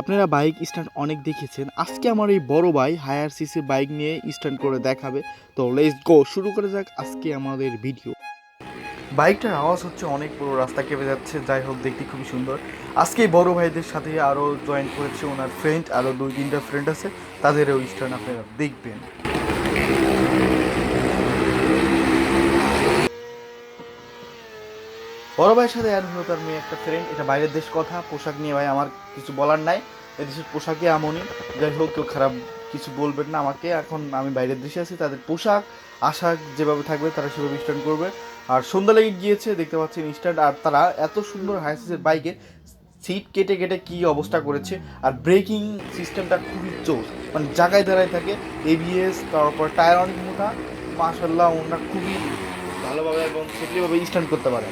আপনারা bike stand অনেক দেখেছেন। আজকে আমার এই বড় ভাই হায়ার সিসি বাইক নিয়ে স্ট্যান্ড করে দেখাবে। তো লেটস গো শুরু করে যাক আজকে আমাদের ভিডিও বাইকটার আওয়াজ হচ্ছে অনেক বড় রাস্তা কেঁপে যাচ্ছে, যাই হোক দেখতে খুবই সুন্দর। আজকে বড় ভাইদের সাথে আরও জয়েন করেছে ওনার ফ্রেন্ড আরও দুই তিনটা ফ্রেন্ড আছে, তাদেরও স্ট্যান্ড আপনারা দেখবেন। বড় ভাইয়ের সাথে আর হলো তার মেয়ে একটা ফ্রেন্ড এটা বাইরের দেশ কথা, পোশাক নিয়ে ভাই আমার কিছু বলার নাই। এদেশের পোশাকে এমনই। যাই হোক, কেউ খারাপ কিছু বলবেন না আমাকে। এখন আমি বাইরের দেশে আছি, তাদের পোশাক, আশাক যেভাবে থাকবে তারা সেভাবে স্ট্যান্ড করবে। আর সন্ধ্যা লেগে গিয়েছে, দেখতে পাচ্ছেন স্ট্যান্ড আর তারা এত সুন্দর হাইসিসের বাইকে সিট কেটে কেটে কি অবস্থা করেছে। আর ব্রেকিং সিস্টেমটা খুবই জোর। মানে জায়গায় দাঁড়ায় থাকে এবিএস তারপর টায়ার অনেক মোটা। মাশাল্লাহ ওনারা খুবই ভালোভাবে এবং সেফলিভাবে স্ট্যান্ড করতে পারে।